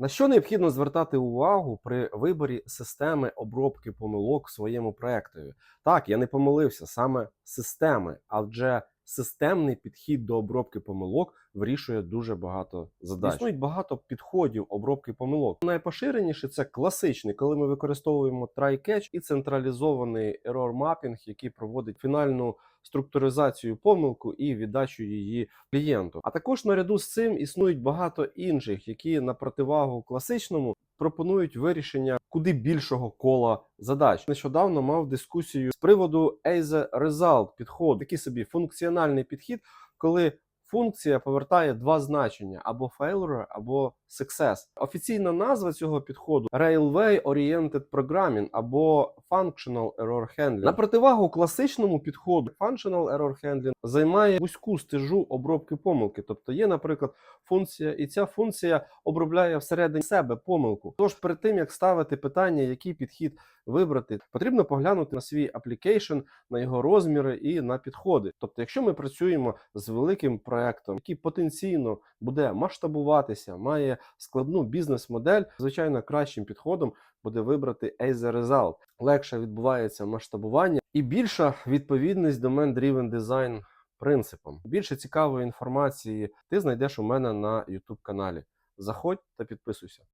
На що необхідно звертати увагу при виборі системи обробки помилок в своєму проектові? Так, я не помилився, саме системи, адже системний підхід до обробки помилок вирішує дуже багато задач. Існують багато підходів обробки помилок. Найпоширеніше це класичний, коли ми використовуємо try-catch і централізований error mapping, який проводить фінальну структуризацію помилку і віддачу її клієнту. А також наряду з цим існують багато інших, які на противагу класичному пропонують вирішення куди більшого кола задач. Нещодавно мав дискусію з приводу as a result підходу, такий собі функціональний підхід, коли функція повертає два значення: або failure, або success. Офіційна назва цього підходу Railway Oriented Programming або Functional Error Handling. На противагу класичному підходу Functional Error Handling займає вузьку стежу обробки помилки. Тобто є, наприклад, функція, і ця функція обробляє всередині себе помилку. Тож перед тим як ставити питання, який підхід вибрати, потрібно поглянути на свій аплікейшн, на його розміри і на підходи. Тобто, якщо ми працюємо з великим проектом, який потенційно буде масштабуватися, має складну бізнес-модель, звичайно, кращим підходом буде вибрати as a result. Легше відбувається масштабування і більша відповідність домен driven design принципам. Більше цікавої інформації ти знайдеш у мене на YouTube каналі. Заходь та підписуйся.